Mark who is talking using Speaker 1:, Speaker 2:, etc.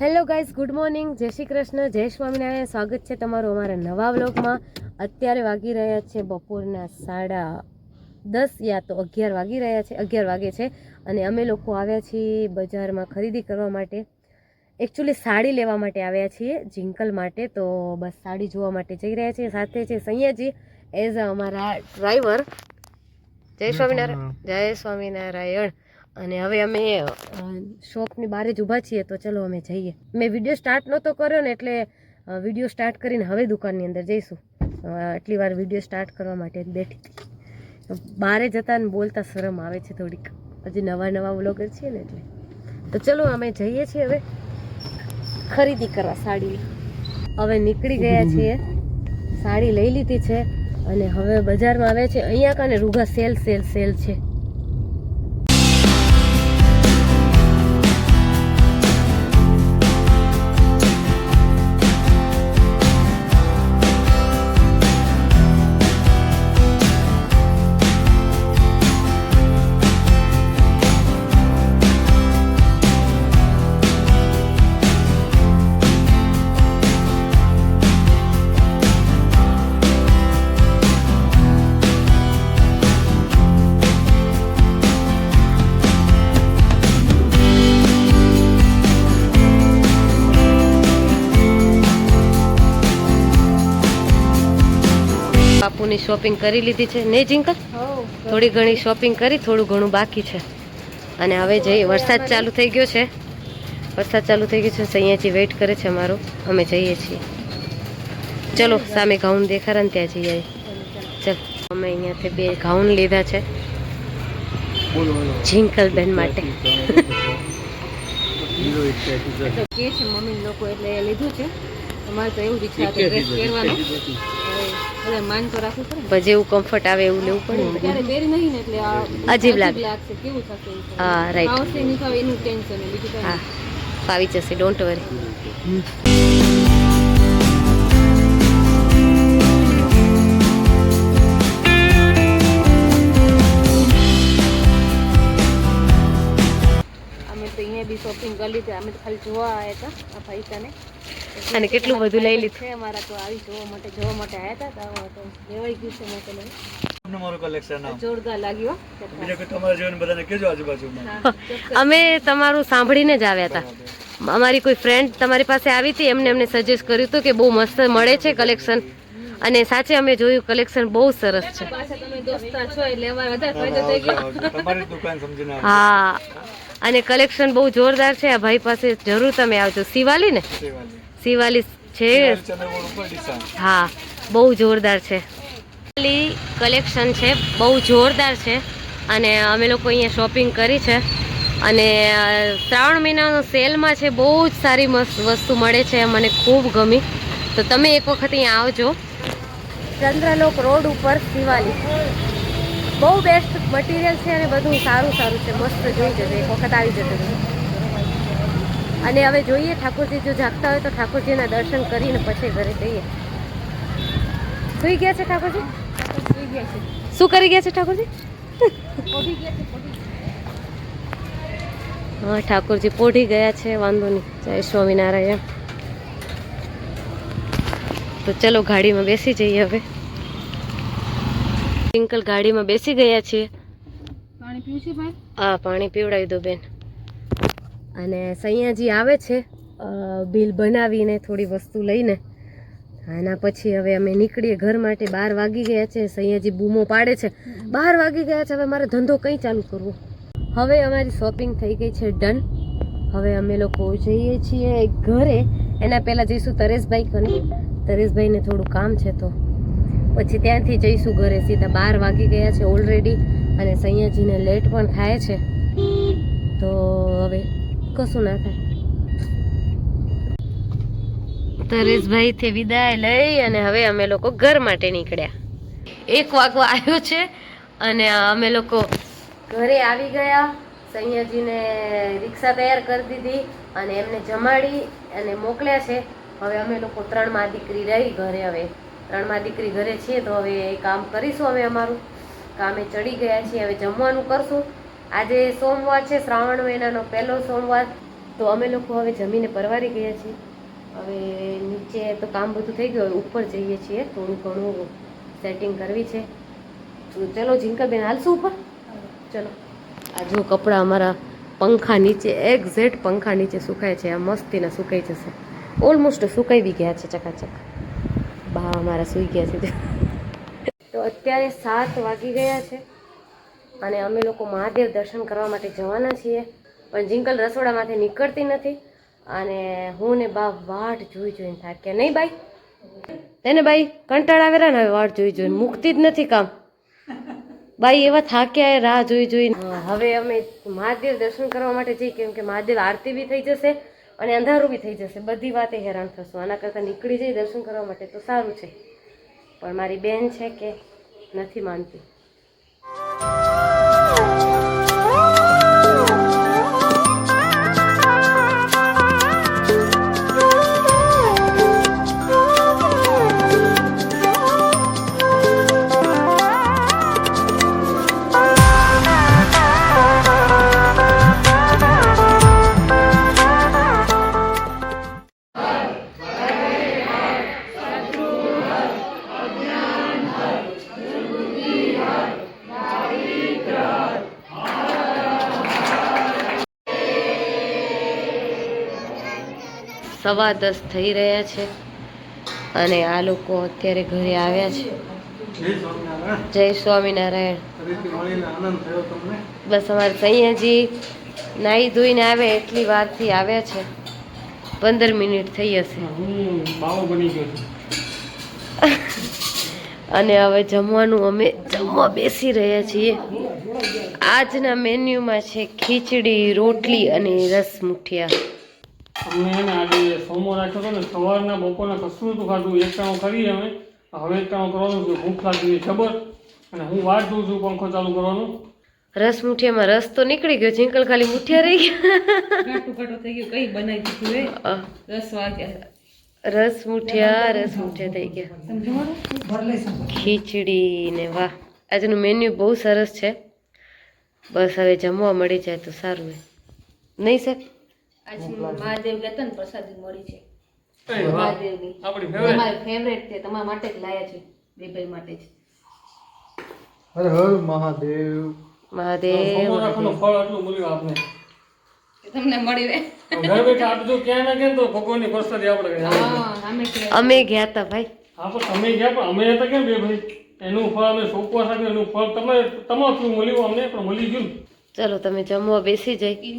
Speaker 1: Hello guys good morning. જય શ્રી કૃષ્ણ જય સ્વામિનારાયણ. સ્વાગત છે તમારું અમારા નવા વ્લોગમાં. અત્યારે વાગી રહ્યા છે બપોરના સાડા દસ યા તો અગિયાર વાગી રહ્યા છે અગિયાર વાગે છે. અને અમે લોકો આવ્યા છીએ બજારમાં ખરીદી કરવા માટે. એકચ્યુઅલી સાડી લેવા માટે આવ્યા છીએ જિંકલ માટે. તો બસ સાડી જોવા માટે જઈ રહ્યા છીએ. સાથે છે સૈયાજી એઝ અમારા ડ્રાઈવર જય સ્વામિનારાયણ. જય સ્વામિનારાયણ. અને હવે અમે શોપની બહાર જ ઊભા છીએ, તો ચલો અમે જઈએ. મેં વીડિયો સ્ટાર્ટ નહોતો કર્યો ને એટલે વીડિયો સ્ટાર્ટ કરીને હવે દુકાનની અંદર જઈશું. આટલી વાર વીડિયો સ્ટાર્ટ કરવા માટે બેઠી હતી. બહારે જતા ને બોલતા શરમ આવે છે થોડીક. હજી નવા નવા વ્લોગર છીએ ને એટલે. તો ચલો અમે જઈએ છીએ હવે ખરીદી કરવા સાડીની હવે નીકળી ગયા છીએ. સાડી લઈ લીધી છે અને હવે બજારમાં આવે છે. અહીંયા કાને રૂગા સેલ સેલ સેલ છે. બાપુની શોપિંગ કરી લીધી છે. ને જિંકલ? થોડી ઘણી શોપિંગ કરી થોડું ઘણું બાકી છે. અને હવે જઈ વરસાદ ચાલુ થઈ ગયો છે વરસાદ ચાલુ થઈ ગયો છે સૈયાજી વેઇટ કરે છે અમારો. અમે જઈએ છીએ. ચલો સામે ગાઉન દેખાડા ને ત્યાં જઈએ ચલ અમે અહીંયાથી બે ગાઉન લીધા છે. જિંકલ બેન માટે.
Speaker 2: કે છે મમ્મી લોકો એટલે લીધું છે. અમારે તો એવું જ ઈચ્છા હતી ડ્રેસ પહેરવાનો. હવે માન તો રાખવું પડે
Speaker 1: પણ જેવું કમ્ફર્ટ આવે એવું લેવું પડે.
Speaker 2: ત્યારે બેરી નહીં ને એટલે આ
Speaker 1: અજીબ લાગે.
Speaker 2: લાગશે કેવું થશે
Speaker 1: હા રાઈટ
Speaker 2: આવશે નહીં એનું ટેન્શન બીજું કઈ
Speaker 1: હા ફાવી જશે ડોન્ટ વરી
Speaker 2: અમે તો ખાલી જોવા આવ્યા હતા આ પૈસાને
Speaker 1: અને કેટલું બધું લઈ લીધું?
Speaker 2: છે અમારા તો આવી જોવા માટે જોવા માટે આવ્યા હતા તો તો લેવાઈ ગયું છે મેં તો લઈ.
Speaker 3: તમારું કલેક્શન
Speaker 2: જોરદાર લાગ્યો
Speaker 3: બીજા કોઈ તમારા જીવન બધાને કેજો આજુબાજુમાં.
Speaker 1: અમે તમારું સાંભળીને જ આવ્યા હતા. અમારી કોઈ ફ્રેન્ડ તમારી પાસે આવી હતી એમને એમને સજેસ્ટ કર્યું હતું કે બહુ મસ્ત મળે છે કલેક્શન અને સાચે અમે જોયું કલેક્શન બહુ સરસ છે.
Speaker 2: પાછા તમે દોસ્તા છો એટલે અમારે વધારે ફાયદો થઈ ગયો.
Speaker 3: તમારી જ દુકાન સમજીને આવજો.
Speaker 1: હા. અને કલેક્શન બહુ જોરદાર છે. આ ભાઈ પાસે જરૂર તમે આવજો. શિવાલી ને? શિવાલી. છે. હા બહુ જોરદાર છે. કલેક્શન છે બહુ જોરદાર છે. અને અમે લોકો અહીંયા શોપિંગ કરી છે. અને શ્રાવણ મહિનાનો સેલમાં છે બહુ જ સારી મસ્ત વસ્તુ મળે છે. મને ખૂબ ગમી. તો તમે એક વખત અહીંયા આવજો. ચંદ્રલોક રોડ ઉપર શિવાલી. બહુ બેસ્ટ મટીરિયલ છે અને બધું સારું સારું છે. મસ્ત જોઈ જજો. એક વખત આવી જજો અને હવે જોઈએ ઠાકોરજી, જો જાગતા હોય તો ઠાકોરજીના દર્શન કરીને પછી ઘરે જઈએ. સુઈ ગયા છે ઠાકોરજી?
Speaker 2: ગયા
Speaker 1: શું કરી ગયા છે ઠાકોરજી? હા, ઠાકોરજી પોઢી ગયા છે. વાંધો નહીં. જય સ્વામિનારાયણ. તો ચલો ગાડીમાં બેસી જઈએ હવે. ટિંકલ ગાડીમાં બેસી ગયા છીએ.
Speaker 2: પાણી પીવું છે ભાઈ?
Speaker 1: હા પાણી પીવડાવી દો બેન. અને સૈયાજી આવે છે બિલ બનાવીને થોડી વસ્તુ લઈને. એના પછી હવે અમે નીકળીએ ઘર માટે બાર વાગી ગયા છે સૈયાજી બૂમો પાડે છે. બાર વાગી ગયા છે હવે મારે ધંધો કંઈ ચાલુ કરવો? હવે અમારી શોપિંગ થઈ ગઈ છે ડન. હવે અમે લોકો જઈએ છીએ ઘરે. એના પહેલાં જઈશું તરેશભાઈ કને તરેશભાઈને થોડું કામ છે તો પછી ત્યાંથી જઈશું ઘરે. સીધા બાર વાગી ગયા છે ઓલરેડી અને સૈયાજીને લેટ પણ થાય છે. તો હવે કશું ના થાય. તરેશભાઈથી વિદાય લઈ અને હવે અમે લોકો ઘર માટે નીકળ્યા. એક વાગવા આવ્યો છે અને અમે લોકો ઘરે આવી ગયા. સૈયાજીને રિક્ષા તૈયાર કરી દીધી અને એમને જમાડી અને મોકલ્યા છે. હવે અમે લોકો ત્રણમાં દીકરી રહી ઘરે હવે. ત્રણમાં દીકરી ઘરે છીએ તો હવે કામ કરીશું અમે અમારું. કામે ચડી ગયા છીએ, હવે જમવાનું કરશું. આજે સોમવાર છે, શ્રાવણ મહિનાનો પહેલો સોમવાર. તો અમે લોકો હવે જમીને પરવારી ગયા છીએ. હવે નીચે તો કામ બધું થઈ ગયું ઉપર જઈએ છીએ. થોડું ઘણું સેટિંગ કરવી છે. ચલો જિંકલબેન હાલશું ઉપર? ચલો. આ જો કપડાં અમારા પંખા નીચે એક્ઝેક્ટ પંખા નીચે સુકાય છે. આ મસ્તીના સુકાઈ જશે. ઓલમોસ્ટ સુકાઈ બી ગયા છે, ચકાચક. બા અમારા સૂઈ ગયા છે તો અત્યારે સાત વાગી ગયા છે અને અમે લોકો મહાદેવ દર્શન કરવા માટે જવાના છીએ, પણ જિંકલ રસોડામાંથી નીકળતી નથી અને હું ને બા વાટ જોઈ જોઈને થાક્યા નહીં બાઈ? તેને બાઈ, કંટાળ આવેલા ને હવે વાટ જોઈ જોઈને? મુક્તિ જ નથી કામ. બાઈ, એવા થાક્યા રાહ જોઈ જોઈને. હવે અમે મહાદેવ દર્શન કરવા માટે જઈએ કેમ કે મહાદેવ આરતી બી થઈ જશે અને અંધારું બી થઈ જશે. બધી વાતે હેરાન થશું. આના કરતાં નીકળી જઈ દર્શન કરવા માટે તો સારું છે. પણ મારી બેન છે કે નથી માનતી? સવા દસ થઈ રહ્યા છે અને આ લોકો અત્યારે ઘરે આવ્યા છે. જય સ્વામિનારાયણ. બસ અમારે સૈયાજી નાહી ધોઈને આવે એટલી વારથી આવ્યા છે. પંદર મિનિટ થઈ હશે. અને હવે જમવાનું અમે જમવા બેસી રહ્યા છીએ. આજના મેન્યુમાં છે ખીચડી રોટલી અને રસ મુઠિયા.
Speaker 4: અમને એને આજે સોમો રાખ્યો હતો ને સવારના બપોરના કશું નતું ખાધું એક ટાણું કરીએ અમે. હવે એક ટાણું કરવાનું છે ભૂખ લાગી છે જબર. અને હું વાત જોઉં છું પંખો ચાલુ કરવાનું.
Speaker 1: રસ મુઠિયામાં રસ તો નીકળી ગયો ઝીંકલ ખાલી મુઠિયા રહી ગયા.
Speaker 2: થઈ ગયું કઈ બનાવી દીધું રસ વાગ્યા.
Speaker 1: રસ મુઠિયા રસ મુઠિયા થઈ ગયા. ખીચડી ને વાહ. આજનું મેન્યુ બહુ સરસ છે. બસ હવે જમવા મળી જાય તો સારું. નહીં સર
Speaker 2: આજ મહાદેવ કહેતા ને પ્રસાદી મળી છે. મહાદેવની.
Speaker 4: આપણી ફેવરેટ
Speaker 2: છે તમારા માટે જ લાયા છે બે માટે જ.
Speaker 3: હર હર મહાદેવ.
Speaker 1: મહાદેવ.
Speaker 4: ફળ આટલું મળ્યું આપને.
Speaker 2: તમને મળી રહે.
Speaker 4: ઘર બેઠા આટલું જો ક્યાં ના તો ભગવાનની પ્રસાદી આપણે
Speaker 2: અમે
Speaker 1: ગયા હતા ભાઈ.
Speaker 4: હા પણ તમે ગયા પણ અમે હતા કેમ બે ભાઈ? એનું ફળ અમે સોંપવા સાથે એનું ફળ તમે તમારું મળ્યું અમને? પણ મળી ગયું
Speaker 1: ચલો તમે જમવા બેસી
Speaker 2: વેચી.